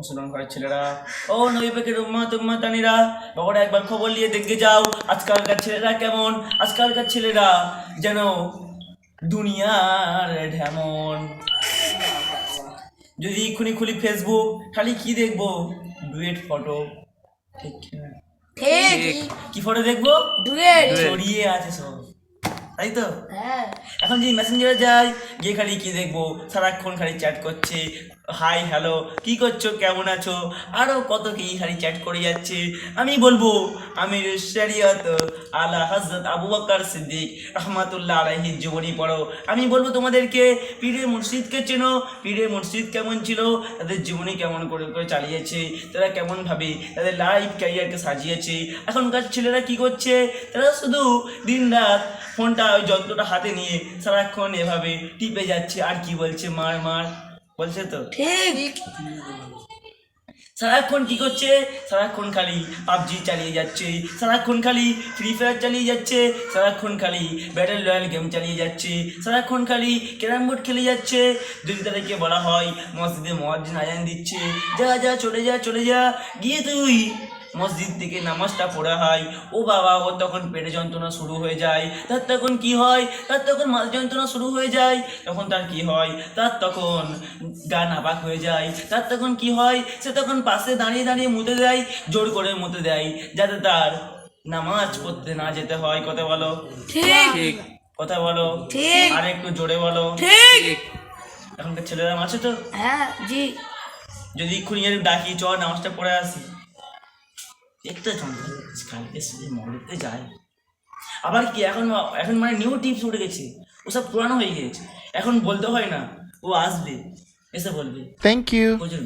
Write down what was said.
মুসলমান ঘরের ছেলেরা। ও নবী পাকের উম্মাত উম্মাতানিরা বাবারা একবার খবর নিয়ে দেখে যাও আজকালকার ছেলেরা কেমন? আজকালকার ছেলেরা যেন দুনিয়ার ঢেমন। যদি এক্ষুনি খুলি ফেসবুক খালি কি দেখব? Duet photo. ঠিক। কি ঠিক। কি ফটো দেখব? ডুয়েট। ছড়িয়ে আছে সব। তাই তো? হ্যাঁ। এখন যদি মেসেঞ্জারে যাই গিয়ে খালি কি দেখব? সারাক্ষণ খালি চ্যাট করছে। হাই হ্যালো কি করছ? কেমন আছো? আরও কত কি খালি চ্যাট করে যাচ্ছে। আমি বলব আমি শরিয়ত আলা হজরত আবু বকর সিদ্দিক রহমাতুল্লাহ আলাইহির জীবনী পড়ো। আমি বলব, তোমাদেরকে পীরে মুর্শিদকে চেনো। পীরে মুর্শিদ কেমন ছিল? তাদের জীবনী কেমন করে করে চালিয়েছে? তারা কেমনভাবে তাদের লাইফ ক্যারিয়ারকে সাজিয়েছে? এখনকার ছেলেরা কি করছে? তারা শুধু দিন রাত ফোনটা ওই যন্ত্রটা হাতে নিয়ে সারাক্ষণ এভাবে টিপে যাচ্ছে। আর কি বলছে? মার মার। বলছে তো। ঠিক। সারাক্ষণ কি করছে? সারাক্ষণ খালি পাবজি চালিয়ে যাচ্ছে। সারাক্ষণ খালি ফ্রি ফায়ার চালিয়ে যাচ্ছে। সারাক্ষণ খালি ব্যাটেল রয়্যাল গেম চালিয়ে যাচ্ছে। সারাক্ষণ খালি ক্যারাম বোর্ড খেলে যাচ্ছে। যদি তাদেরকে বলা হয় মসজিদে মহাজিন নাজান দিচ্ছে। যা যা চলে যা চলে যা। গিয়ে তুই মসজিদ থেকে নামাজটা পড়া হয়। ও বাবা ও তখন পেটে যন্ত্রণা শুরু হয়ে যায়। তার তখন কি হয়? তার তখন মাথা যন্ত্রণা শুরু হয়ে যায়। তখন তার কি হয়? তার তখন গা নাপাক হয়ে যায়। তার তখন কি হয়? সে তখন পাশে দাঁড়িয়ে দাঁড়িয়ে মুতে দেয় জোর করে মুতে দেয় যাতে তার নামাজ পড়তে না যেতে হয়। কথা বলো। ঠিক। কথা বলো। ঠিক। আর একটু জোরে বলো। ঠিক। এখনকার ছেলেরা আছে তো? হ্যাঁ জি। যদি এক্ষুনি ডাকি চ নামাজটা পড়ে আসি। দেখতে চন্দ্র কালকে শুধু মরতে যায়। আবার কি এখন এখন মানে নিউ টিপস উঠে গেছে। ওসব পুরানো হয়ে গিয়েছে। এখন বলতে হয় না ও আসবে এসে বলবে। থ্যাংক. প্রচুর